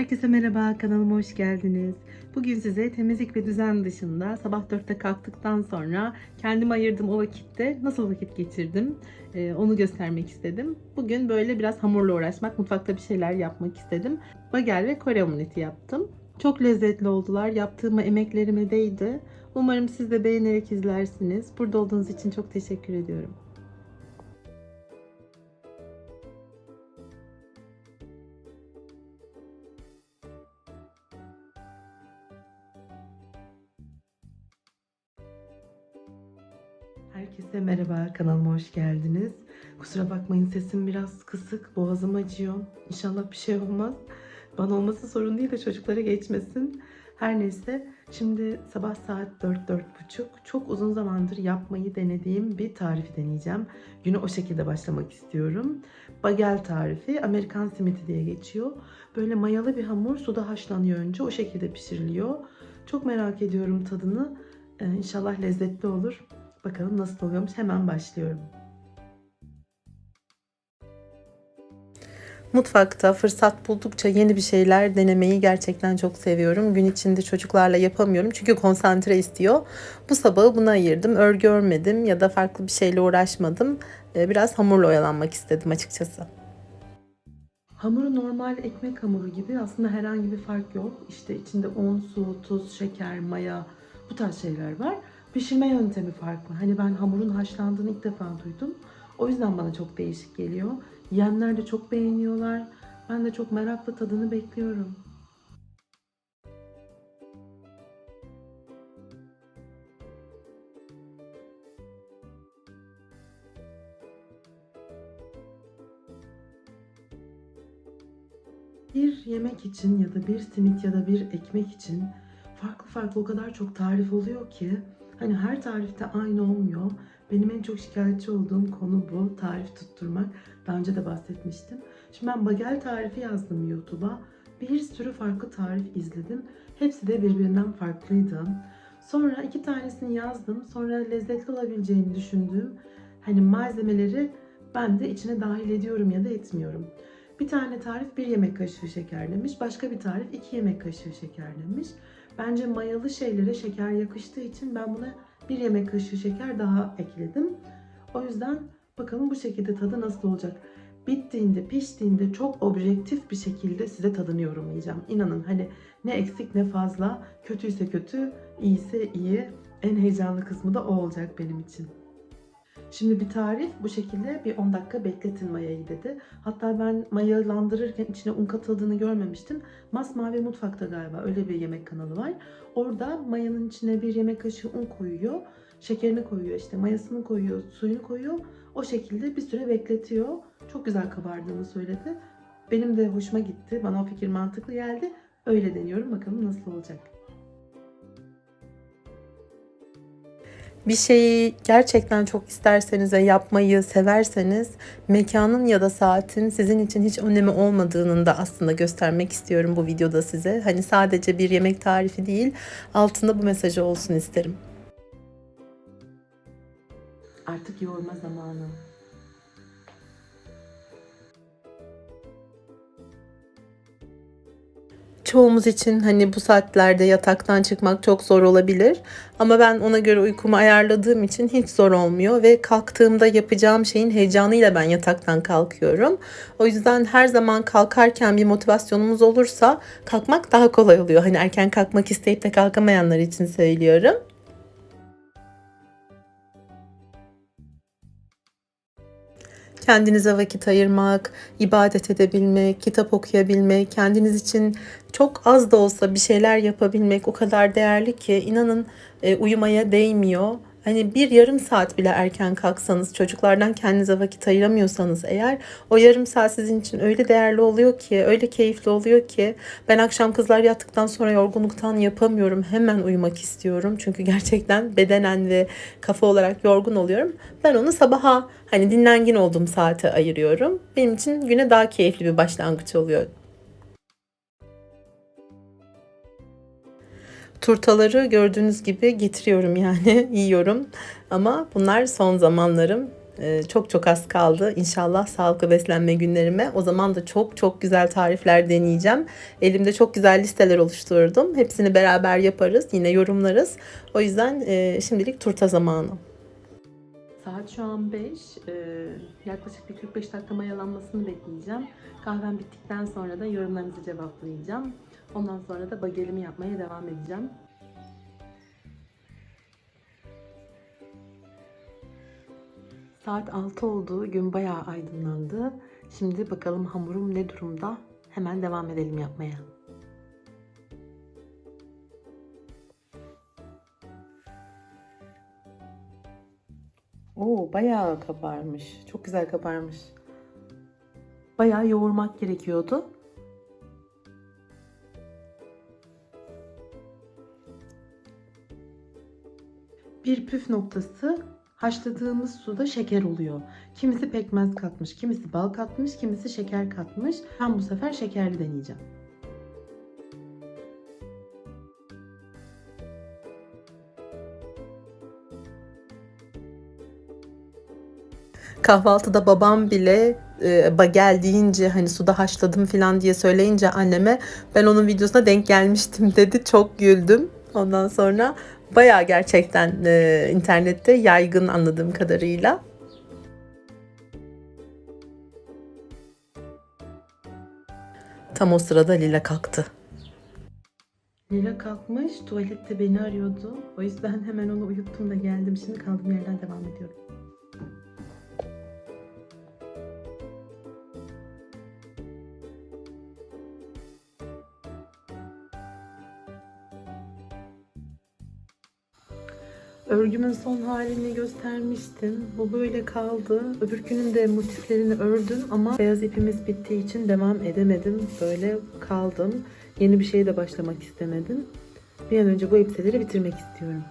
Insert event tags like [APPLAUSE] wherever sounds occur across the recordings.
Herkese merhaba, kanalıma hoş geldiniz. Bugün size temizlik ve düzen dışında sabah 4'te kalktıktan sonra kendime ayırdığım o vakitte nasıl vakit geçirdim e, onu göstermek istedim. Bugün böyle biraz hamurla uğraşmak, mutfakta bir şeyler yapmak istedim. Bagel ve Kore omleti yaptım. Çok lezzetli oldular. Yaptığıma emeklerime değdi. Umarım siz de beğenerek izlersiniz. Burada olduğunuz için çok teşekkür ediyorum. Herkese merhaba, kanalıma hoş geldiniz. Kusura bakmayın sesim biraz kısık, boğazım acıyor. İnşallah bir şey olmaz. Bana olması sorun değil de çocuklara geçmesin. Her neyse, şimdi sabah saat 4-4.30. Çok uzun zamandır yapmayı denediğim bir tarifi deneyeceğim. Güne o şekilde başlamak istiyorum. Bagel tarifi, Amerikan simiti diye geçiyor. Böyle mayalı bir hamur suda haşlanıyor önce, o şekilde pişiriliyor. Çok merak ediyorum tadını. Ee, inşallah lezzetli olur. Bakalım nasıl oluyormuş. Hemen başlıyorum. Mutfakta fırsat buldukça yeni bir şeyler denemeyi gerçekten çok seviyorum. Gün içinde çocuklarla yapamıyorum çünkü konsantre istiyor. Bu sabahı buna ayırdım. Örgü örmedim ya da farklı bir şeyle uğraşmadım. Ee, Biraz hamurla oyalanmak istedim açıkçası. Hamuru normal ekmek hamuru gibi aslında herhangi bir fark yok. İşte içinde un, su, tuz, şeker, maya bu tarz şeyler var. Pişirme yöntemi farklı. Hani ben hamurun haşlandığını ilk defa duydum. O yüzden bana çok değişik geliyor. Yiyenler de çok beğeniyorlar. Ben de çok merakla tadını bekliyorum. Bir yemek için ya da bir simit ya da bir ekmek için farklı farklı o kadar çok tarif oluyor ki hani her tarifte aynı olmuyor. Benim en çok şikayetçi olduğum konu bu. Tarif tutturmak. Daha önce de bahsetmiştim. Şimdi ben bagel tarifi yazdım YouTube'a. Bir sürü farklı tarif izledim. Hepsi de birbirinden farklıydı. Sonra iki tanesini yazdım. Sonra lezzetli olabileceğini düşündüğüm hani malzemeleri ben de içine dahil ediyorum ya da etmiyorum. Bir tane tarif bir yemek kaşığı şeker demiş. Başka bir tarif iki yemek kaşığı şeker demiş. Bence mayalı şeylere şeker yakıştığı için ben buna bir yemek kaşığı şeker daha ekledim. O yüzden bakalım bu şekilde tadı nasıl olacak. Bittiğinde, piştiğinde çok objektif bir şekilde size tadını yorumlayacağım. İnanın hani ne eksik ne fazla, kötüyse kötü, iyiyse iyi. En heyecanlı kısmı da o olacak benim için. Şimdi bir tarif bu şekilde bir 10 dakika bekletin mayayı dedi. Hatta ben mayalandırırken içine un katıldığını görmemiştim. Masmavi Mutfak'ta galiba öyle bir yemek kanalı var. Orada mayanın içine bir yemek kaşığı un koyuyor. Şekerini koyuyor işte mayasını koyuyor, suyunu koyuyor. O şekilde bir süre bekletiyor. Çok güzel kabardığını söyledi. Benim de hoşuma gitti. Bana o fikir mantıklı geldi. Öyle deniyorum. Bakalım nasıl olacak. Bir şeyi gerçekten çok isterseniz ve yapmayı severseniz mekanın ya da saatin sizin için hiç önemi olmadığının da aslında göstermek istiyorum bu videoda size. Hani sadece bir yemek tarifi değil, altında bu mesajı olsun isterim. Artık yoğurma zamanı. Çoğumuz için hani bu saatlerde yataktan çıkmak çok zor olabilir. Ama ben ona göre uykumu ayarladığım için hiç zor olmuyor ve kalktığımda yapacağım şeyin heyecanıyla ben yataktan kalkıyorum. O yüzden her zaman kalkarken bir motivasyonumuz olursa kalkmak daha kolay oluyor. Hani erken kalkmak isteyip de kalkamayanlar için söylüyorum. Kendinize vakit ayırmak, ibadet edebilmek, kitap okuyabilmek, kendiniz için çok az da olsa bir şeyler yapabilmek o kadar değerli ki inanın e, uyumaya değmiyor. Hani bir yarım saat bile erken kalksanız, çocuklardan kendinize vakit ayıramıyorsanız eğer o yarım saat sizin için öyle değerli oluyor ki, öyle keyifli oluyor ki ben akşam kızlar yattıktan sonra yorgunluktan yapamıyorum. Hemen uyumak istiyorum. Çünkü gerçekten bedenen ve kafa olarak yorgun oluyorum. Ben onu sabaha hani dinlengin olduğum saate ayırıyorum. Benim için güne daha keyifli bir başlangıç oluyor. Turtaları gördüğünüz gibi getiriyorum yani [LAUGHS] yiyorum. Ama bunlar son zamanlarım. Ee, çok çok az kaldı. İnşallah sağlıklı beslenme günlerime. O zaman da çok çok güzel tarifler deneyeceğim. Elimde çok güzel listeler oluşturdum. Hepsini beraber yaparız. Yine yorumlarız. O yüzden e, şimdilik turta zamanı. Saat şu an 5. Ee, yaklaşık bir 45 dakika mayalanmasını bekleyeceğim. Kahvem bittikten sonra da yorumlarınızı cevaplayacağım. Ondan sonra da bagelimi yapmaya devam edeceğim. Saat 6 oldu. Gün bayağı aydınlandı. Şimdi bakalım hamurum ne durumda. Hemen devam edelim yapmaya. Oo, bayağı kabarmış. Çok güzel kabarmış. Bayağı yoğurmak gerekiyordu. Bir püf noktası haşladığımız suda şeker oluyor. Kimisi pekmez katmış, kimisi bal katmış, kimisi şeker katmış. Ben bu sefer şekerli deneyeceğim. Kahvaltıda babam bile e, bagel deyince hani suda haşladım falan diye söyleyince anneme ben onun videosuna denk gelmiştim dedi. Çok güldüm. Ondan sonra bayağı gerçekten e, internette yaygın anladığım kadarıyla. Tam o sırada Lila kalktı. Lila kalkmış, tuvalette beni arıyordu. O yüzden hemen onu uyuttum da geldim. Şimdi kaldığım yerden devam ediyorum. Örgümün son halini göstermiştim. Bu böyle kaldı. Öbürkünün de motiflerini ördüm ama beyaz ipimiz bittiği için devam edemedim. Böyle kaldım. Yeni bir şeye de başlamak istemedim. Bir an önce bu elbiseleri bitirmek istiyorum.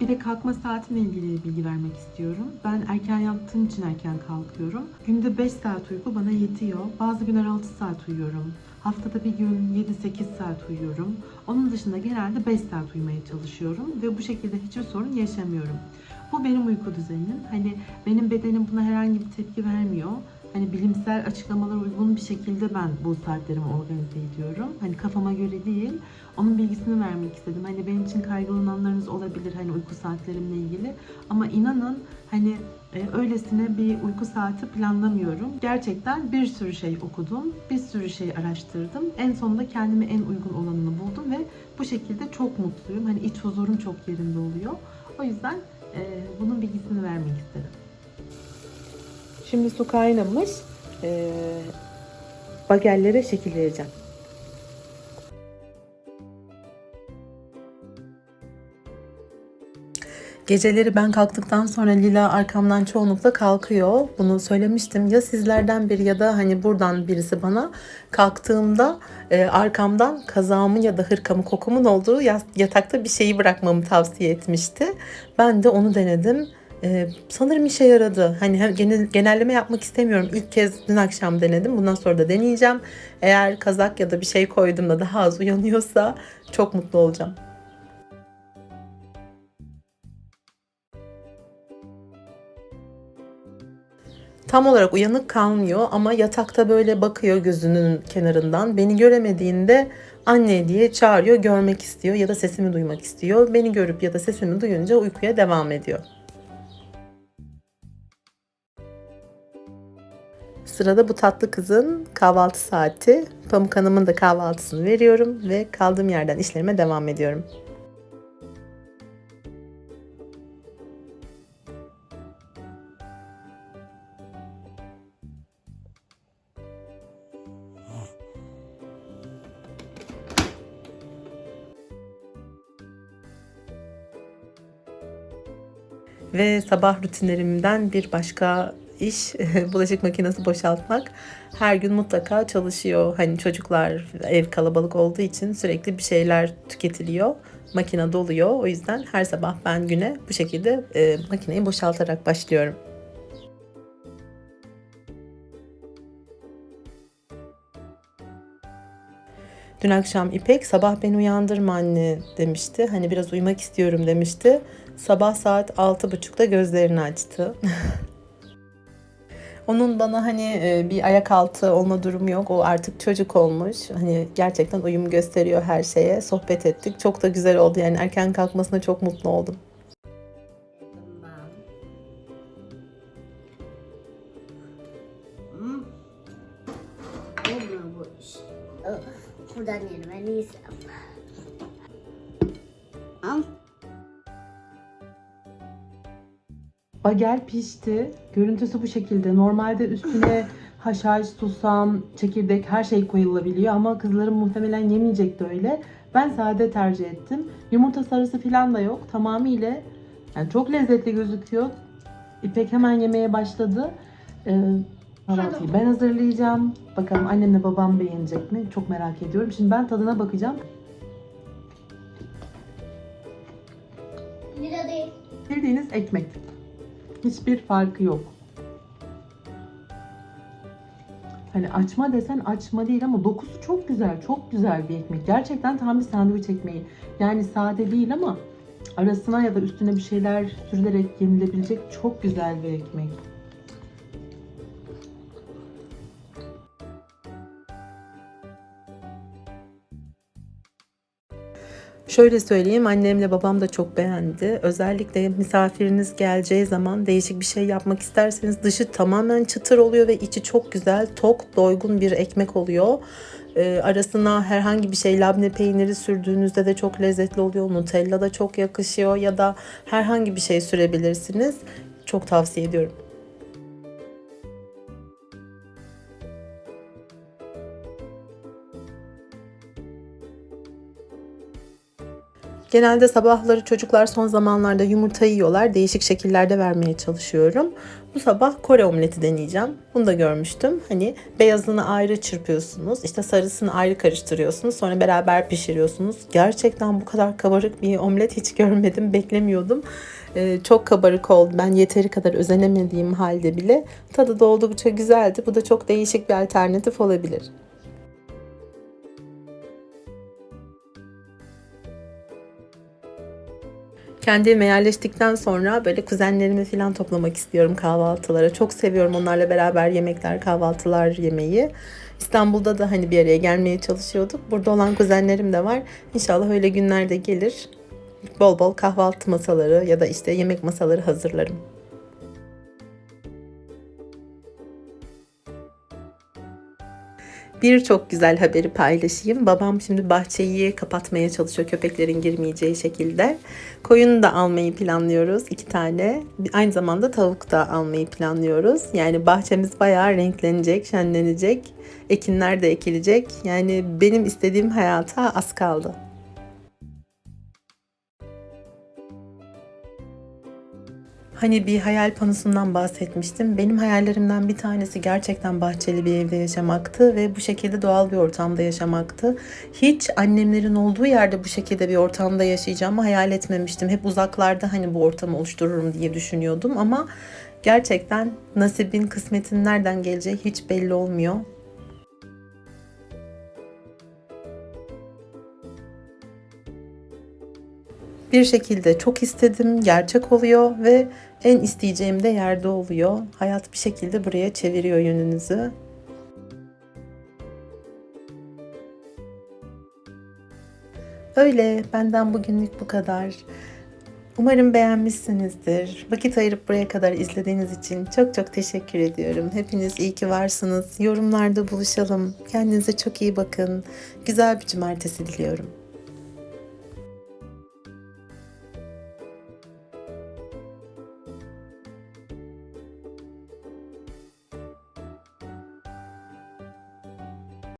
Bir de kalkma saatimle ilgili bilgi vermek istiyorum. Ben erken yattığım için erken kalkıyorum. Günde 5 saat uyku bana yetiyor. Bazı günler 6 saat uyuyorum. Haftada bir gün 7-8 saat uyuyorum. Onun dışında genelde 5 saat uyumaya çalışıyorum ve bu şekilde hiçbir sorun yaşamıyorum. Bu benim uyku düzenim. Hani benim bedenim buna herhangi bir tepki vermiyor. Hani bilimsel açıklamalara uygun bir şekilde ben bu saatlerimi organize ediyorum. Hani kafama göre değil. Onun bilgisini vermek istedim. Hani benim için kaygılananlarınız olabilir hani uyku saatlerimle ilgili. Ama inanın hani e, öylesine bir uyku saati planlamıyorum. Gerçekten bir sürü şey okudum, bir sürü şey araştırdım. En sonunda kendime en uygun olanını buldum ve bu şekilde çok mutluyum. Hani iç huzurum çok yerinde oluyor. O yüzden e, bunun bilgisini vermek istedim. Şimdi su kaynamış. E, bagellere şekil vereceğim. Geceleri ben kalktıktan sonra Lila arkamdan çoğunlukla kalkıyor. Bunu söylemiştim. Ya sizlerden biri ya da hani buradan birisi bana kalktığımda e, arkamdan kazağımın ya da hırkamın kokumun olduğu yatakta bir şeyi bırakmamı tavsiye etmişti. Ben de onu denedim. Ee, sanırım işe yaradı. Hani genel, genelleme yapmak istemiyorum. İlk kez dün akşam denedim. Bundan sonra da deneyeceğim. Eğer kazak ya da bir şey koyduğumda daha az uyanıyorsa çok mutlu olacağım. Tam olarak uyanık kalmıyor ama yatakta böyle bakıyor gözünün kenarından. Beni göremediğinde anne diye çağırıyor, görmek istiyor ya da sesimi duymak istiyor. Beni görüp ya da sesimi duyunca uykuya devam ediyor. Sırada bu tatlı kızın kahvaltı saati. Pamuk Hanım'ın da kahvaltısını veriyorum ve kaldığım yerden işlerime devam ediyorum. Ve sabah rutinlerimden bir başka iş [LAUGHS] bulaşık makinesi boşaltmak. Her gün mutlaka çalışıyor. Hani çocuklar ev kalabalık olduğu için sürekli bir şeyler tüketiliyor. Makine doluyor. O yüzden her sabah ben güne bu şekilde e, makineyi boşaltarak başlıyorum. Dün akşam İpek sabah beni uyandırma anne demişti. Hani biraz uyumak istiyorum demişti. Sabah saat 6.30'da gözlerini açtı. [LAUGHS] Onun bana hani e, bir ayak altı olma durumu yok. O artık çocuk olmuş. Hani gerçekten uyum gösteriyor her şeye. Sohbet ettik. Çok da güzel oldu. Yani erken kalkmasına çok mutlu oldum. Hmm. Buradan yerim en iyisi. Al. Bagel pişti. Görüntüsü bu şekilde. Normalde üstüne [LAUGHS] haşhaş, susam, çekirdek her şey koyulabiliyor ama kızlarım muhtemelen yemeyecekti öyle. Ben sade tercih ettim. Yumurta sarısı falan da yok. Tamamıyla yani çok lezzetli gözüküyor. İpek hemen yemeye başladı. Ee, kahvaltıyı ben hazırlayacağım. Bakalım annemle babam beğenecek mi? Çok merak ediyorum. Şimdi ben tadına bakacağım. Lira değil. Bildiğiniz ekmek. Hiçbir farkı yok. Hani açma desen açma değil ama dokusu çok güzel. Çok güzel bir ekmek. Gerçekten tam bir sandviç ekmeği. Yani sade değil ama arasına ya da üstüne bir şeyler sürülerek yenilebilecek çok güzel bir ekmek. Şöyle söyleyeyim annemle babam da çok beğendi. Özellikle misafiriniz geleceği zaman değişik bir şey yapmak isterseniz dışı tamamen çıtır oluyor ve içi çok güzel, tok, doygun bir ekmek oluyor. Ee, arasına herhangi bir şey labne peyniri sürdüğünüzde de çok lezzetli oluyor. Nutella da çok yakışıyor ya da herhangi bir şey sürebilirsiniz. Çok tavsiye ediyorum. Genelde sabahları çocuklar son zamanlarda yumurta yiyorlar. Değişik şekillerde vermeye çalışıyorum. Bu sabah Kore omleti deneyeceğim. Bunu da görmüştüm. Hani beyazını ayrı çırpıyorsunuz. işte sarısını ayrı karıştırıyorsunuz. Sonra beraber pişiriyorsunuz. Gerçekten bu kadar kabarık bir omlet hiç görmedim. Beklemiyordum. Ee, çok kabarık oldu. Ben yeteri kadar özenemediğim halde bile tadı da oldukça güzeldi. Bu da çok değişik bir alternatif olabilir. Kendi evime yerleştikten sonra böyle kuzenlerimi falan toplamak istiyorum kahvaltılara. Çok seviyorum onlarla beraber yemekler, kahvaltılar yemeyi. İstanbul'da da hani bir araya gelmeye çalışıyorduk. Burada olan kuzenlerim de var. İnşallah öyle günler de gelir. Bol bol kahvaltı masaları ya da işte yemek masaları hazırlarım. Bir çok güzel haberi paylaşayım. Babam şimdi bahçeyi kapatmaya çalışıyor köpeklerin girmeyeceği şekilde. Koyun da almayı planlıyoruz iki tane. Aynı zamanda tavuk da almayı planlıyoruz. Yani bahçemiz bayağı renklenecek, şenlenecek. Ekinler de ekilecek. Yani benim istediğim hayata az kaldı. Hani bir hayal panosundan bahsetmiştim. Benim hayallerimden bir tanesi gerçekten bahçeli bir evde yaşamaktı ve bu şekilde doğal bir ortamda yaşamaktı. Hiç annemlerin olduğu yerde bu şekilde bir ortamda yaşayacağımı hayal etmemiştim. Hep uzaklarda hani bu ortamı oluştururum diye düşünüyordum ama gerçekten nasibin, kısmetin nereden geleceği hiç belli olmuyor. Bir şekilde çok istedim, gerçek oluyor ve en isteyeceğim de yerde oluyor. Hayat bir şekilde buraya çeviriyor yönünüzü. Öyle, benden bugünlük bu kadar. Umarım beğenmişsinizdir. Vakit ayırıp buraya kadar izlediğiniz için çok çok teşekkür ediyorum. Hepiniz iyi ki varsınız. Yorumlarda buluşalım. Kendinize çok iyi bakın. Güzel bir cumartesi diliyorum.